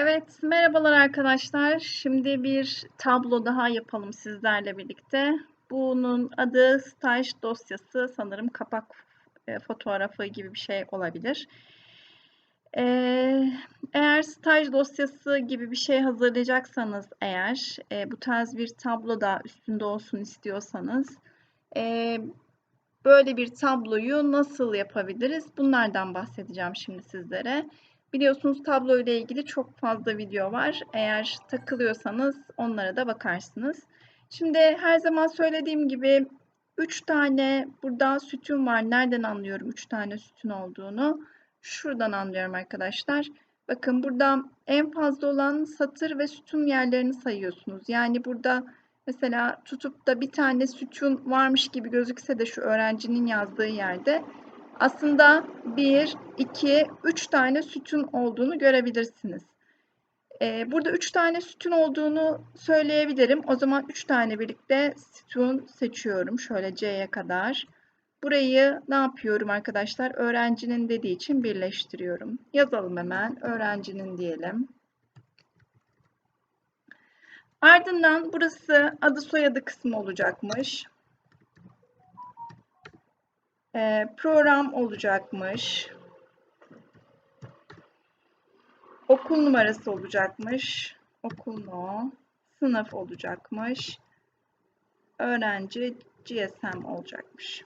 Evet, merhabalar arkadaşlar. Şimdi bir tablo daha yapalım sizlerle birlikte. Bunun adı staj dosyası. Sanırım kapak e, fotoğrafı gibi bir şey olabilir. Ee, eğer staj dosyası gibi bir şey hazırlayacaksanız eğer, e, bu tarz bir tablo da üstünde olsun istiyorsanız, e, böyle bir tabloyu nasıl yapabiliriz? Bunlardan bahsedeceğim şimdi sizlere. Biliyorsunuz tablo ile ilgili çok fazla video var. Eğer takılıyorsanız onlara da bakarsınız. Şimdi her zaman söylediğim gibi 3 tane burada sütun var. Nereden anlıyorum 3 tane sütun olduğunu? Şuradan anlıyorum arkadaşlar. Bakın burada en fazla olan satır ve sütun yerlerini sayıyorsunuz. Yani burada mesela tutup da bir tane sütun varmış gibi gözükse de şu öğrencinin yazdığı yerde aslında 1, 2, 3 tane sütun olduğunu görebilirsiniz. Ee, burada 3 tane sütun olduğunu söyleyebilirim. O zaman 3 tane birlikte sütun seçiyorum. Şöyle C'ye kadar. Burayı ne yapıyorum arkadaşlar? Öğrencinin dediği için birleştiriyorum. Yazalım hemen. Öğrencinin diyelim. Ardından burası adı soyadı kısmı olacakmış. Ee, program olacakmış. Okul numarası olacakmış. Okul no. Sınıf olacakmış. Öğrenci GSM olacakmış.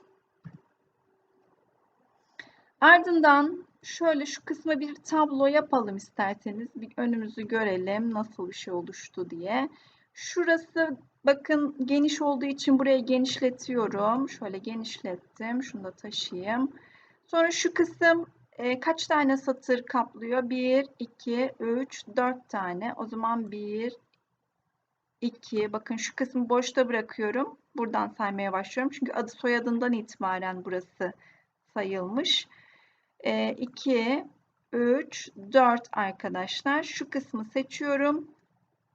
Ardından şöyle şu kısma bir tablo yapalım isterseniz. Bir önümüzü görelim nasıl bir şey oluştu diye. Şurası bakın geniş olduğu için buraya genişletiyorum. Şöyle genişlettim. Şunu da taşıyayım. Sonra şu kısım e, kaç tane satır kaplıyor? 1, 2, 3, 4 tane. O zaman 1, 2. Bakın şu kısmı boşta bırakıyorum. Buradan saymaya başlıyorum. Çünkü adı soyadından itibaren burası sayılmış. 2, 3, 4 arkadaşlar. Şu kısmı seçiyorum.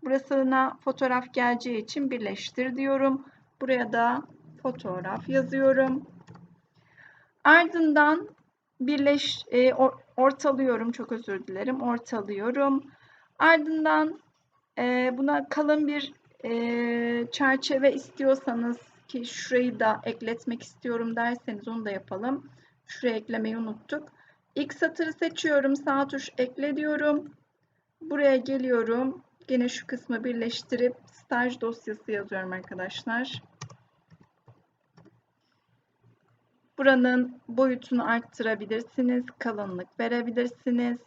Burasına fotoğraf geleceği için birleştir diyorum. Buraya da fotoğraf yazıyorum. Ardından birleş e, ortalıyorum. Çok özür dilerim. Ortalıyorum. Ardından e, buna kalın bir e, çerçeve istiyorsanız ki şurayı da ekletmek istiyorum derseniz onu da yapalım. Şuraya eklemeyi unuttuk. İlk satırı seçiyorum. Sağ tuş ekle diyorum. Buraya geliyorum. Yine şu kısmı birleştirip staj dosyası yazıyorum arkadaşlar. Buranın boyutunu arttırabilirsiniz. Kalınlık verebilirsiniz.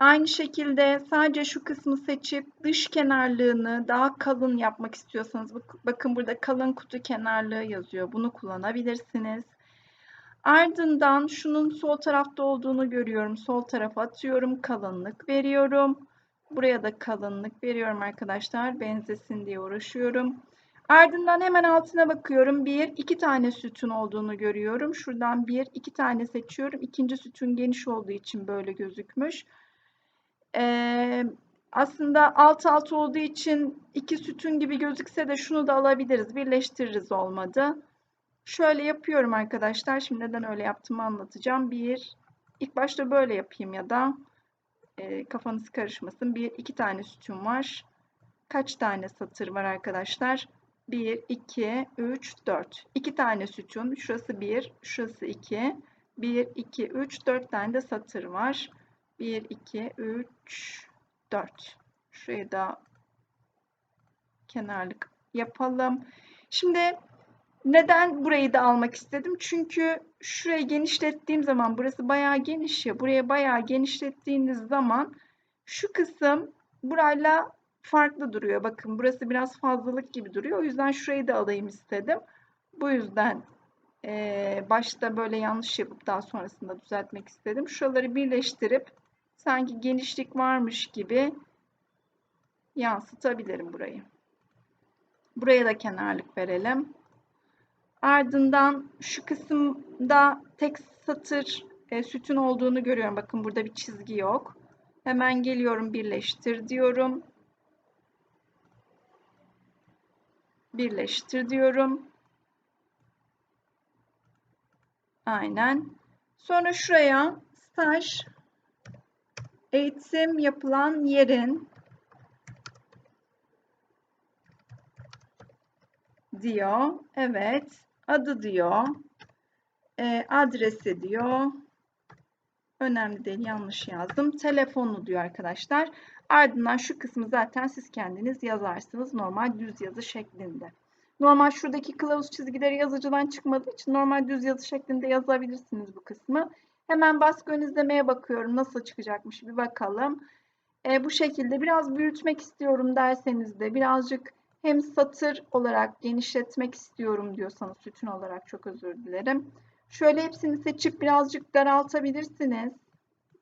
Aynı şekilde sadece şu kısmı seçip dış kenarlığını daha kalın yapmak istiyorsanız bakın burada kalın kutu kenarlığı yazıyor. Bunu kullanabilirsiniz. Ardından şunun sol tarafta olduğunu görüyorum. Sol tarafa atıyorum. Kalınlık veriyorum. Buraya da kalınlık veriyorum arkadaşlar. Benzesin diye uğraşıyorum. Ardından hemen altına bakıyorum. Bir, iki tane sütun olduğunu görüyorum. Şuradan bir, iki tane seçiyorum. İkinci sütun geniş olduğu için böyle gözükmüş. Ee, aslında alt alt olduğu için iki sütun gibi gözükse de şunu da alabiliriz. Birleştiririz olmadı. Şöyle yapıyorum arkadaşlar. Şimdi neden öyle yaptığımı anlatacağım. Bir, ilk başta böyle yapayım ya da e, kafanız karışmasın. Bir, iki tane sütun var. Kaç tane satır var arkadaşlar? 1, 2, 3, 4. 2 tane sütun. Şurası 1, şurası 2. 1, 2, 3, 4 tane de satır var. 1, 2, 3, 4. Şurayı da kenarlık yapalım. Şimdi neden burayı da almak istedim? Çünkü şurayı genişlettiğim zaman burası bayağı geniş ya. Buraya bayağı genişlettiğiniz zaman şu kısım burayla farklı duruyor. Bakın burası biraz fazlalık gibi duruyor. O yüzden şurayı da alayım istedim. Bu yüzden e, başta böyle yanlış yapıp daha sonrasında düzeltmek istedim. Şuraları birleştirip sanki genişlik varmış gibi yansıtabilirim burayı. Buraya da kenarlık verelim. Ardından şu kısımda tek satır e, sütun olduğunu görüyorum. Bakın burada bir çizgi yok. Hemen geliyorum birleştir diyorum. Birleştir diyorum. Aynen. Sonra şuraya staj eğitim yapılan yerin diyor. Evet. Adı diyor. E, adresi diyor. Önemli değil yanlış yazdım. Telefonu diyor arkadaşlar. Ardından şu kısmı zaten siz kendiniz yazarsınız normal düz yazı şeklinde. Normal şuradaki kılavuz çizgileri yazıcıdan çıkmadığı için normal düz yazı şeklinde yazabilirsiniz bu kısmı. Hemen baskı ön izlemeye bakıyorum. Nasıl çıkacakmış bir bakalım. E, bu şekilde biraz büyütmek istiyorum derseniz de birazcık hem satır olarak genişletmek istiyorum diyorsanız sütun olarak çok özür dilerim. Şöyle hepsini seçip birazcık daraltabilirsiniz.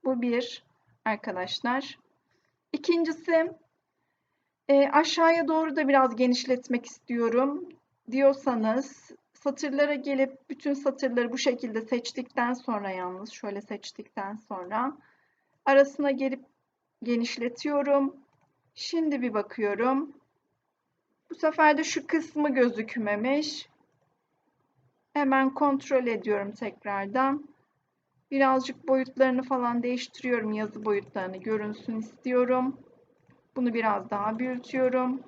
Bu bir arkadaşlar. İkincisi e, aşağıya doğru da biraz genişletmek istiyorum diyorsanız satırlara gelip bütün satırları bu şekilde seçtikten sonra yalnız şöyle seçtikten sonra arasına gelip genişletiyorum. Şimdi bir bakıyorum. Bu sefer de şu kısmı gözükmemiş. Hemen kontrol ediyorum tekrardan. Birazcık boyutlarını falan değiştiriyorum. Yazı boyutlarını görünsün istiyorum. Bunu biraz daha büyütüyorum.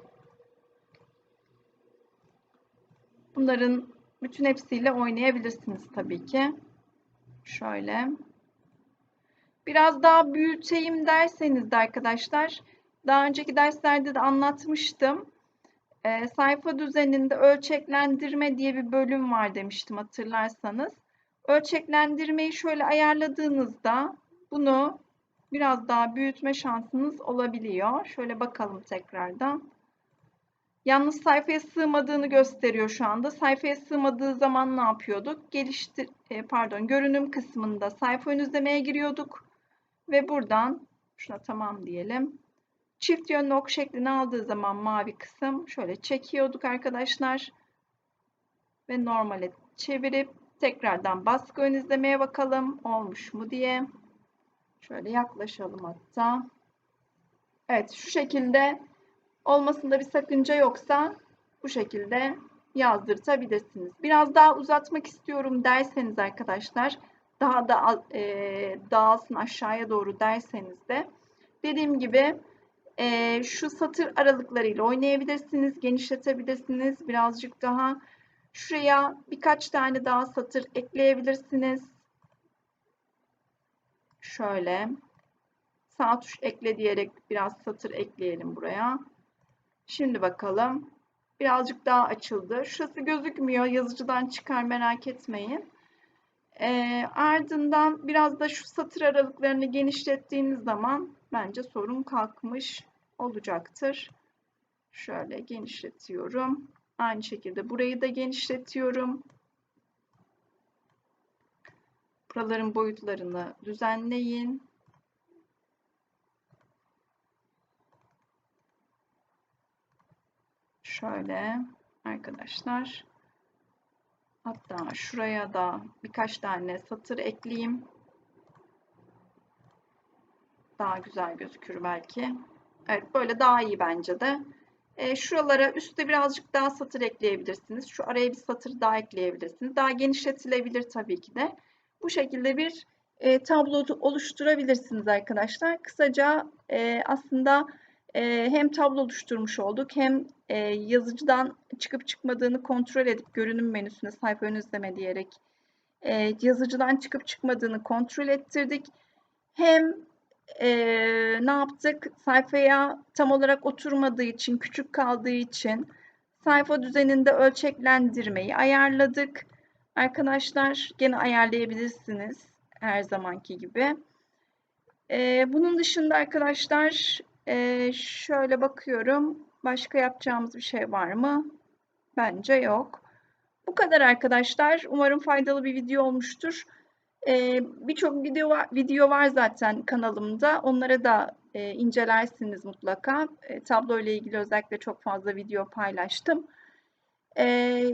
Bunların bütün hepsiyle oynayabilirsiniz tabii ki. Şöyle. Biraz daha büyüteyim derseniz de arkadaşlar, daha önceki derslerde de anlatmıştım. E, sayfa düzeninde ölçeklendirme diye bir bölüm var demiştim hatırlarsanız. Ölçeklendirmeyi şöyle ayarladığınızda bunu biraz daha büyütme şansınız olabiliyor. Şöyle bakalım tekrardan. Yalnız sayfaya sığmadığını gösteriyor şu anda. Sayfaya sığmadığı zaman ne yapıyorduk? Geliştir e, pardon, görünüm kısmında sayfa ön izlemeye giriyorduk ve buradan şuna tamam diyelim. Çift yönlü ok şeklini aldığı zaman mavi kısım şöyle çekiyorduk arkadaşlar. Ve normale çevirip tekrardan baskı ön izlemeye bakalım olmuş mu diye. Şöyle yaklaşalım hatta. Evet şu şekilde olmasında bir sakınca yoksa bu şekilde yazdırtabilirsiniz. Biraz daha uzatmak istiyorum derseniz arkadaşlar daha da e, dağılsın aşağıya doğru derseniz de dediğim gibi e, şu satır aralıklarıyla oynayabilirsiniz, genişletebilirsiniz. Birazcık daha şuraya birkaç tane daha satır ekleyebilirsiniz. Şöyle sağ tuş ekle diyerek biraz satır ekleyelim buraya. Şimdi bakalım. Birazcık daha açıldı. Şurası gözükmüyor. Yazıcıdan çıkar merak etmeyin. E, ardından biraz da şu satır aralıklarını genişlettiğiniz zaman bence sorun kalkmış olacaktır. Şöyle genişletiyorum. Aynı şekilde burayı da genişletiyorum. Buraların boyutlarını düzenleyin. Şöyle arkadaşlar. Hatta şuraya da birkaç tane satır ekleyeyim. Daha güzel gözükür belki. Evet böyle daha iyi bence de. E, şuralara üstte birazcık daha satır ekleyebilirsiniz. Şu araya bir satır daha ekleyebilirsiniz. Daha genişletilebilir tabii ki de. Bu şekilde bir e, tablo oluşturabilirsiniz arkadaşlar. Kısaca e, aslında e, hem tablo oluşturmuş olduk hem e, yazıcıdan çıkıp çıkmadığını kontrol edip görünüm menüsüne sayfa ön izleme diyerek e, yazıcıdan çıkıp çıkmadığını kontrol ettirdik. Hem e, ne yaptık? Sayfaya tam olarak oturmadığı için, küçük kaldığı için sayfa düzeninde ölçeklendirmeyi ayarladık. Arkadaşlar gene ayarlayabilirsiniz her zamanki gibi. Bunun dışında arkadaşlar e, şöyle bakıyorum. Başka yapacağımız bir şey var mı? Bence yok. Bu kadar arkadaşlar. Umarım faydalı bir video olmuştur. Ee, Birçok video var, video var zaten kanalımda. Onlara da e, incelersiniz mutlaka. E, tablo ile ilgili özellikle çok fazla video paylaştım. E,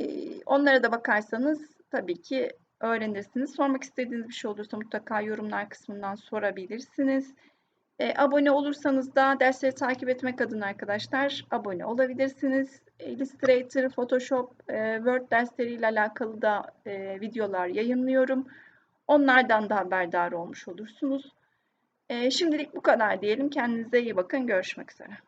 onlara da bakarsanız tabii ki öğrenirsiniz. Sormak istediğiniz bir şey olursa mutlaka yorumlar kısmından sorabilirsiniz. E, abone olursanız da dersleri takip etmek adına arkadaşlar abone olabilirsiniz. Illustrator, Photoshop, e, Word dersleriyle alakalı da e, videolar yayınlıyorum. Onlardan da haberdar olmuş olursunuz. Ee, şimdilik bu kadar diyelim. Kendinize iyi bakın. Görüşmek üzere.